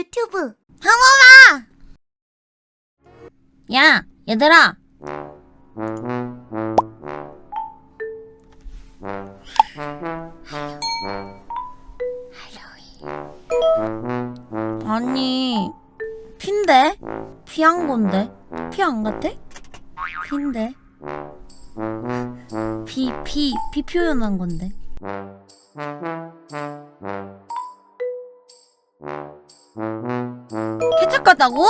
유튜브. 하모마 야 얘들아. 아니 핀데? 피한 건데? 피 안 같아? 핀데? 피피피 표현한 건데 같다고?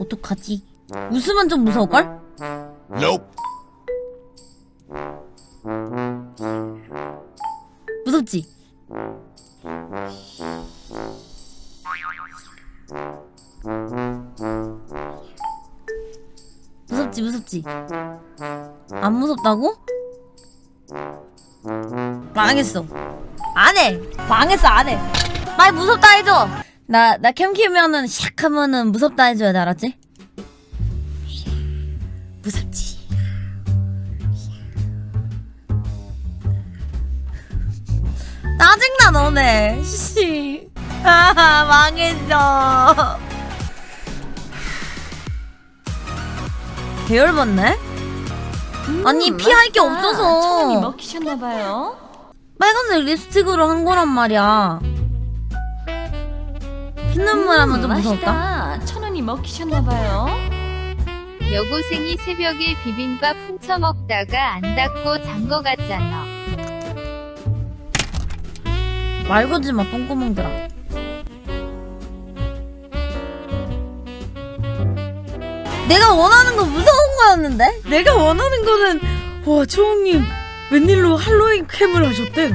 어떡하지? 웃으면 좀 무서울걸? Nope. 무섭지? 무섭지 무섭지? 안 무섭다고? 망했어. 안 해. 망했어 안 해. 말 무섭다 해줘. 나 나캠 키면은 샥 하면은 무섭다 해줘야 돼 알았지? 무섭지. 짜증나 너네. 씨. 아, 망했어. 개열받네? 아니 피할 게 없어서. 먹히셨나봐요. 빨간색 립스틱으로 한 거란 말이야 피눈물 하면 좀 무서울까? 맛있다. 천 원이 먹히셨나봐요. 여고생이 새벽에 비빔밥 훔쳐 먹다가 안 닫고 잔 거 같잖아. 말 걸지 마 똥구멍들아 내가 원하는 건 무서운 거였는데? 내가 원하는 거는 와 초홍님 웬일로 할로윈 캠을 하셨대?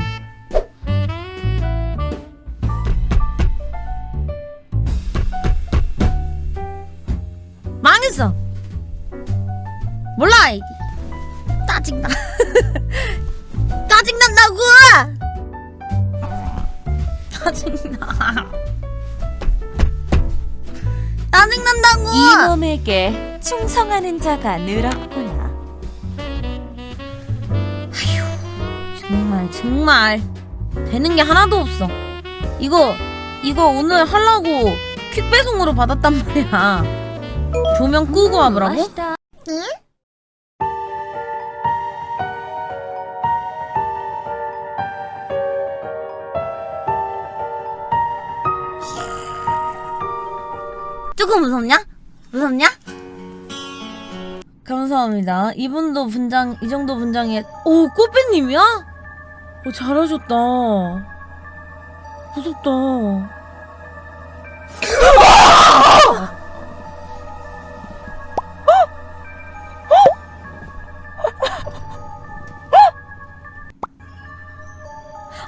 망했어. 몰라. 이- 짜증나. 짜증난다고. 짜증나. 짜증난다고. 이 몸에게 충성하는 자가 늘었구나. 정말 정말 되는 게 하나도 없어. 이거 이거 오늘 하려고 퀵 배송으로 받았단 말이야. 조명 끄고 와보라고? 조금 무섭냐? 무섭냐? 감사합니다. 이분도 분장 이 정도 분장에 오 꽃배님이야? 어, 잘하셨다. 무섭다.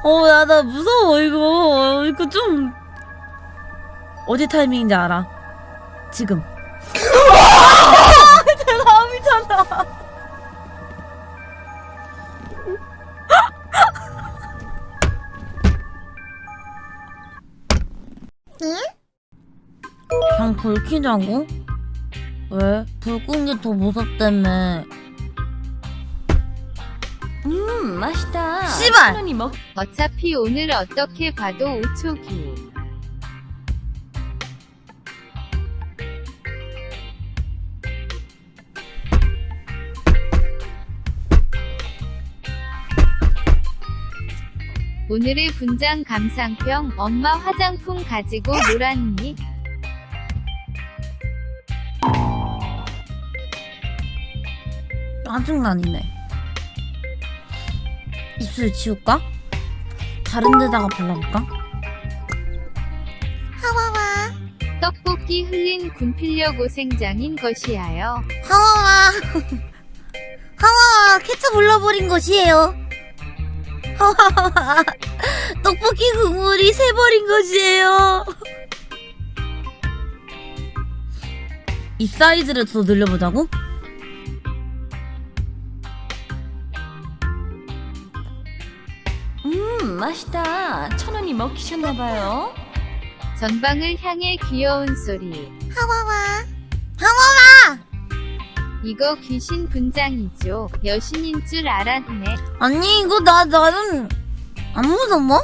어, 나, 나 무서워, 이거. 이거 좀. 어디 타이밍인지 알아. 지금. 제 마음이잖아. 그냥 불 켜자고? 왜? 불 끄는 게더 무섭다며. 음, 맛있다. 씨발! 먹. 어차피 오늘 어떻게 봐도 우초기. 오늘의 분장 감상평 엄마 화장품 가지고 놀았니? 짜증나니네. 입술 지울까? 다른 데다가 발라볼까? 하와와 떡볶이 흘린 군필려 고 생장인 것이야요. 하와와 하와와 케첩 올려버린 것이에요. 하와와 떡볶이 국물이 새버린 것이에요. 입 사이즈를 더 늘려보자고? 음, 맛있다. 천원이 먹히셨나봐요. 전방을 향해 귀여운 소리. 하와와 이거 귀신 분장이죠. 여신인 줄 알았네. 아니 이거 나 나는 안 무서워?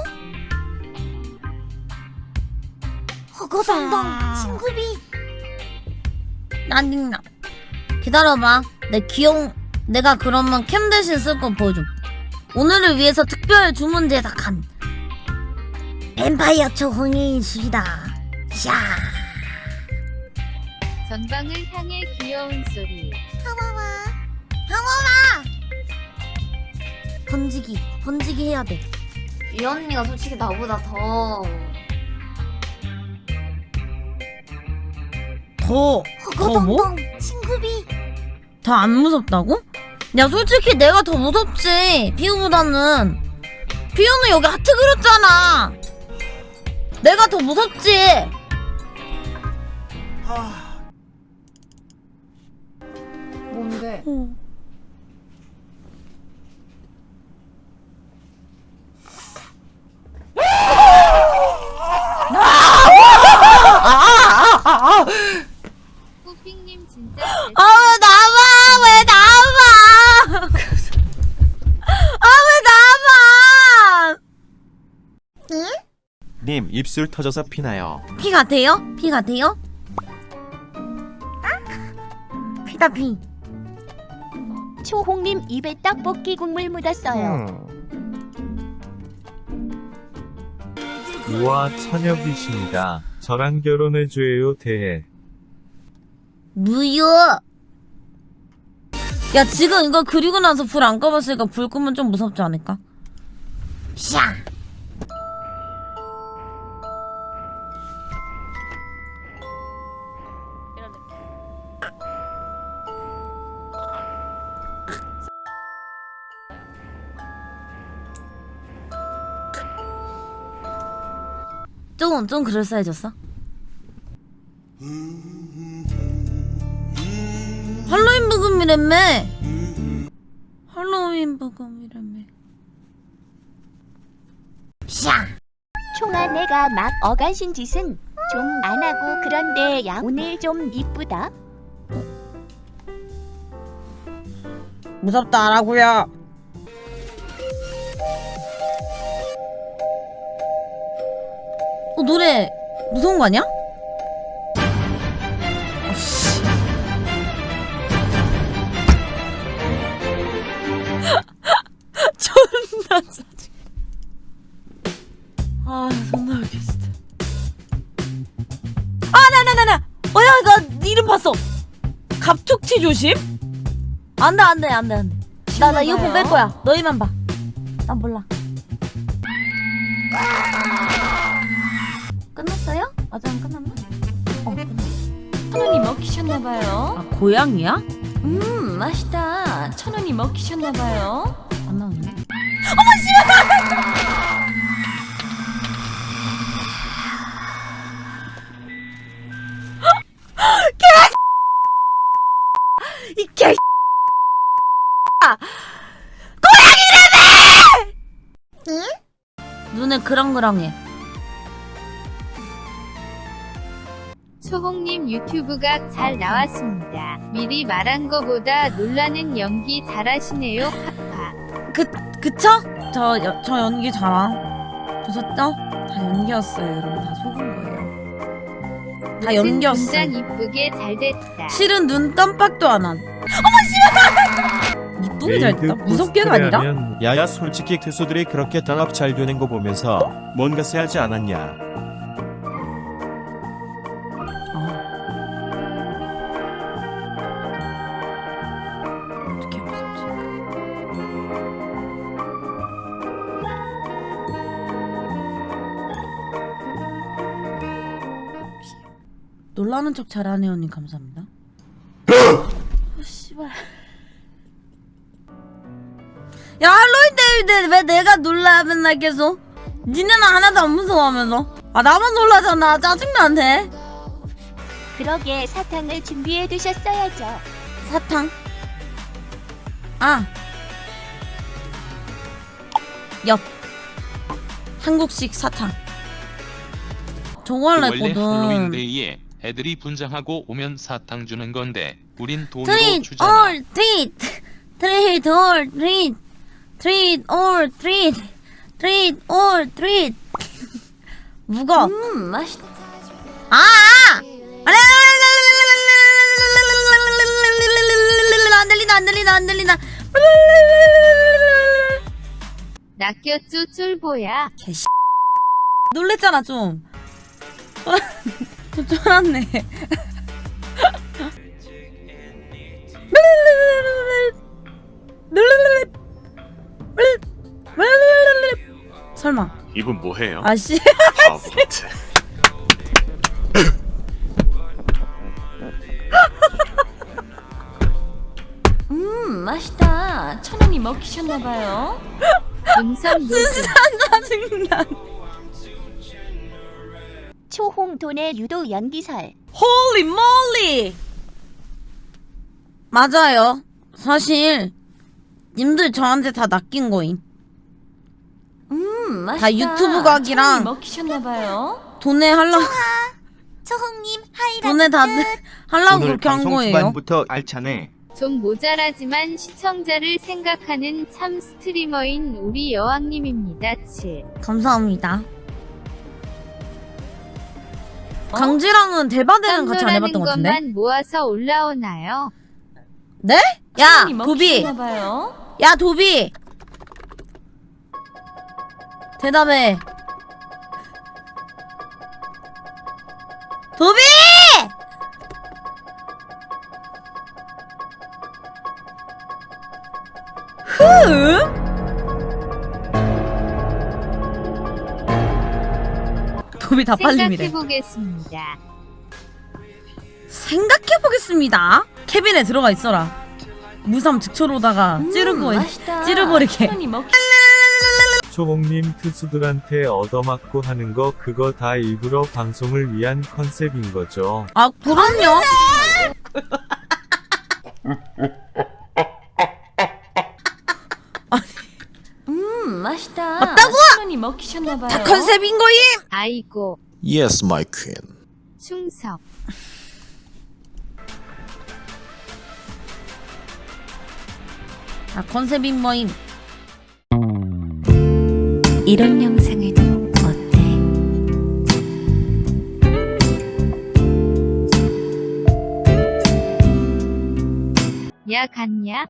허거덩덩 친구비 나닝나 기다려봐 내 귀여운 내가 그러면 캠 대신 쓸 거 보여줘 오늘을 위해서 특별 주문 제작한 엠파이어 초홍이 술이다 샤 전방을 향해 귀여운 소리. 하마마 하마마 번지기 번지기 해야 돼. 이 언니가 솔직히 나보다 더. 더, 더 뭐? 친구비. 더 안 무섭다고? 야 솔직히 내가 더 무섭지 피우보다는. 피우는 여기 하트 그렸잖아. 내가 더 무섭지 뭔데? 꾸핑님 진짜 아 왜 나와 왜 나와 아 왜 나와 님 입술 터져서 피나요. 피 같아요? 피 같아요? 피다 피 초홍님 입에 떡볶이 국물 묻었어요. 우와 처녀비십니다. 저랑 결혼해줘요 대해. 무효 야 지금 이거 그리고 나서 불 안 꺼봤으니까 불 끄면 좀 무섭지 않을까? 샤 좀, 좀 그럴싸해졌어? 할로윈 부금이라며 할로윈 부금이라며 샤 총아 내가 막 어간신 짓은 좀 안 하고 그런데 야 오늘 좀 이쁘다. 무섭다라고요 어 노래 무서운 거 아니야? 존나 짜증. 아 존나 웃겨 진짜 아 나 나 나 나. 어 야 나 이름 봤어. 갑툭튀 조심. 안 돼 안 돼 안 돼 안 돼. 나 나 이어폰 뺄 거야. 너희만 봐 난 몰라 끝났어요? 아직 안 끝났나? 어 끝났어 천 원이 먹히셨나봐요. 아 고양이야? 음, 맛있다. 천 원이 먹히셨나봐요. 안 나오네 이 개. 고양이라며! 눈에 그렁그렁해. 초홍님 유튜브가 잘 나왔습니다. 미리 말한 거보다 놀라는 연기 잘하시네요. 하하. 그 그쵸? 저, 여, 저 연기 잘함. 보셨죠? 다 연기였어요, 여러분. 다 속은 거예요. 다 연기였어. 분장 이쁘게 잘 됐다. 실은 눈 깜빡도 안 한. 어머 씨발! 이쁘게 잘 됐다. 무섭게가 아니라? 야야 솔직히 투수들이 그렇게 단합 잘 되는 거 보면서 뭔가 세하지 않았냐. 놀라는 척 잘하네 언니 감사합니다. 어, 씨발. 야 할로윈 때인데 왜 내가 놀라 맨날 계속? 니네는 하나도 안 무서워하면서? 아 나만 놀라잖아 짜증나네. 그러게 사탕을 준비해 두셨어야죠. 사탕. 아. 엿. 한국식 사탕. 저거 할라 했거든. 할로윈데이에 애들이 분장하고 오면 사탕 주는 건데 우린 돈으로 트릿 주잖아. 올 트릿 트릿 올 트릿 트릿 올 트릿 트릿 올 트릿 묵어 음, 맛있. 아! 아! 안 들린다 안 들린다 안 들린다 낚였쭈 쫄보야. 개씨 놀랬잖아 좀 좀 쫄았네 설마 이분 뭐해요? 아씨 바보 같아. 음, 맛있다. 천 원이 먹히셨나봐요. 녹음. 짜증 돈의 유도 연기설. 홀리 몰리 맞아요 사실 님들 저한테 다 낚인 거임 음, 맛있다. 다 유튜브 각이랑 천 원이 먹히셨나 봐요. 돈에 하려고 초홍님 하이라이트. 돈에 다 하려고 그렇게 한 거예요 부터 알차네. 좀 모자라지만 시청자를 생각하는 참 스트리머인 우리 여왕님입니다. 치. 감사합니다 강지랑은 대바대는 같이 안 해봤던 것 같은데 것만 모아서 올라오나요? 네? 천야 도비 먹히셨나봐요. 야 도비 대답해 도비 도비 다 빨림이래 생각해보겠습니다. 생각해보겠습니다 캐빈에 들어가 있어라 무삼 즉초로다가 음, 찌르고. 찌르버리게. 초홍님 투수들한테 얻어맞고 하는 거 그거 다 일부러 방송을 위한 컨셉인 거죠. 아 그럼요 음, 맛있다. 맞다고! 천 원이 먹히셨나 봐요. 다 컨셉인 거임 아이고, Yes, my queen. 충성. 아 컨셉인 거임 이런 영상에도 어때? 야, 갔냐?